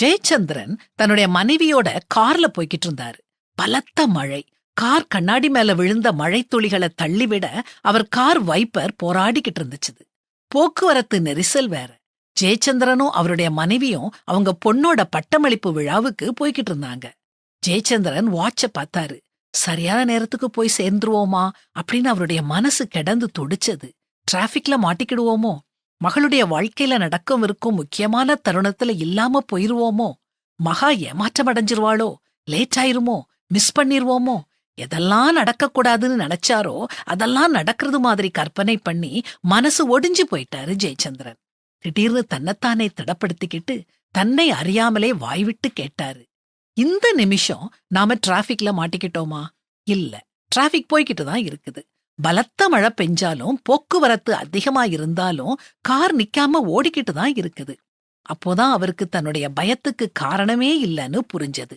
ஜெயச்சந்திரன் தன்னுடைய மனைவியோட கார்ல போய்கிட்டு இருந்தாரு. பலத்த மழை. கார் கண்ணாடி மேல விழுந்த மழை துளிகளை தள்ளிவிட அவர் கார் வைப்பர் போராடிக்கிட்டு இருந்துச்சு போக்குவரத்து நெரிசல் வேற. ஜெயச்சந்திரனும் அவருடைய மனைவியும் அவங்க பொண்ணோட பட்டமளிப்பு விழாவுக்கு போய்கிட்டு இருந்தாங்க. ஜெயச்சந்திரன் வாட்ச பார்த்தாரு. சரியான நேரத்துக்கு போய் சேர்ந்துருவோமா அப்படின்னு அவருடைய மனசு கிடந்து துடிச்சது. டிராஃபிக்ல மாட்டிக்கிடுவோமோ? மகளுடைய வாழ்க்கையில நடக்கவிருக்கும் முக்கியமான தருணத்துல இல்லாம போயிருவோமோ? மகா ஏமாற்றம் அடைஞ்சிருவாளோ? லேட் ஆயிருமோ? மிஸ் பண்ணிருவோமோ? எதெல்லாம் நடக்கக்கூடாதுன்னு நினைச்சாரோ அதெல்லாம் நடக்கிறது மாதிரி கற்பனை பண்ணி மனசு ஒடிஞ்சு போயிட்டாரு ஜெயச்சந்திரன். திடீர்னு தன்னைத்தானே திடப்படுத்திக்கிட்டு தன்னை அறியாமலே வாய்விட்டு கேட்டாரு. இந்த நிமிஷம் நாம டிராஃபிக்ல மாட்டிக்கிட்டோமா? இல்ல. டிராஃபிக் போய்கிட்டு தான் இருக்குது. பலத்த மழை பெஞ்சாலும் போக்குவரத்து அதிகமா இருந்தாலும் கார் நிக்காம ஓடிக்கிட்டு தான் இருக்குது. அப்போதான் அவருக்கு தன்னுடைய பயத்துக்கு காரணமே இல்லைன்னு புரிஞ்சது.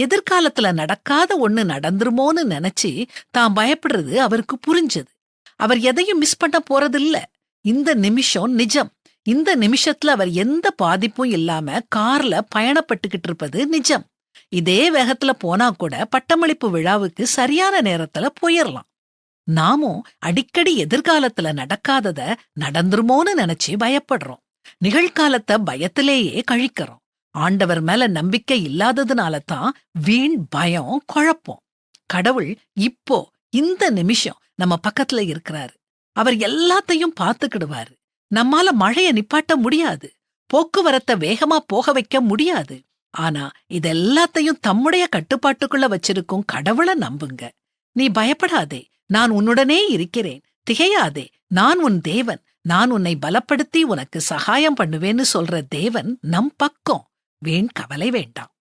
எதிர்காலத்துல நடக்காத ஒண்ணு நடந்துருமோன்னு நினைச்சு தான் பயப்படுறது அவருக்கு புரிஞ்சது. அவர் எதையும் மிஸ் பண்ண போறதில்ல. இந்த நிமிஷம் நிஜம். இந்த நிமிஷத்துல அவர் எந்த பாதிப்பும் இல்லாம கார்ல பயணப்பட்டுக்கிட்டு இருப்பது நிஜம். இதே வேகத்துல போனா கூட பட்டமளிப்பு விழாவுக்கு சரியான நேரத்துல போயிடலாம் நாமும் அடிக்கடி எதிர்காலத்துல நடக்காதத நடந்துருமோன்னு நினைச்சு பயப்படுறோம். நிகழ்காலத்தை பயத்திலேயே கழிக்கிறோம். ஆண்டவர் மேல நம்பிக்கை இல்லாததுனால தான் வீண் பயம் குழப்பம். கடவுள் இப்போ இந்த நிமிஷம் நம்ம பக்கத்துல இருக்கிறாரு. அவர் எல்லாத்தையும் பார்த்துக்கிடுவாரு. நம்மால மழைய நிப்பாட்ட முடியாது. போக்குவரத்தை வேகமா போக வைக்க முடியாது. ஆனா இதெல்லாத்தையும் தம்முடைய கட்டுப்பாட்டுக்குள்ள வச்சிருக்கும் கடவுள நம்புங்க. நீ பயப்படாதே. நான் உன்னுடனே இருக்கிறேன். திகையாதே நான் உன் தேவன். நான் உன்னை பலப்படுத்தி உனக்கு சகாயம் பண்ணுவேன்னு சொல்ற தேவன் நம் பக்கம். வீண் கவலை வேண்டாம்.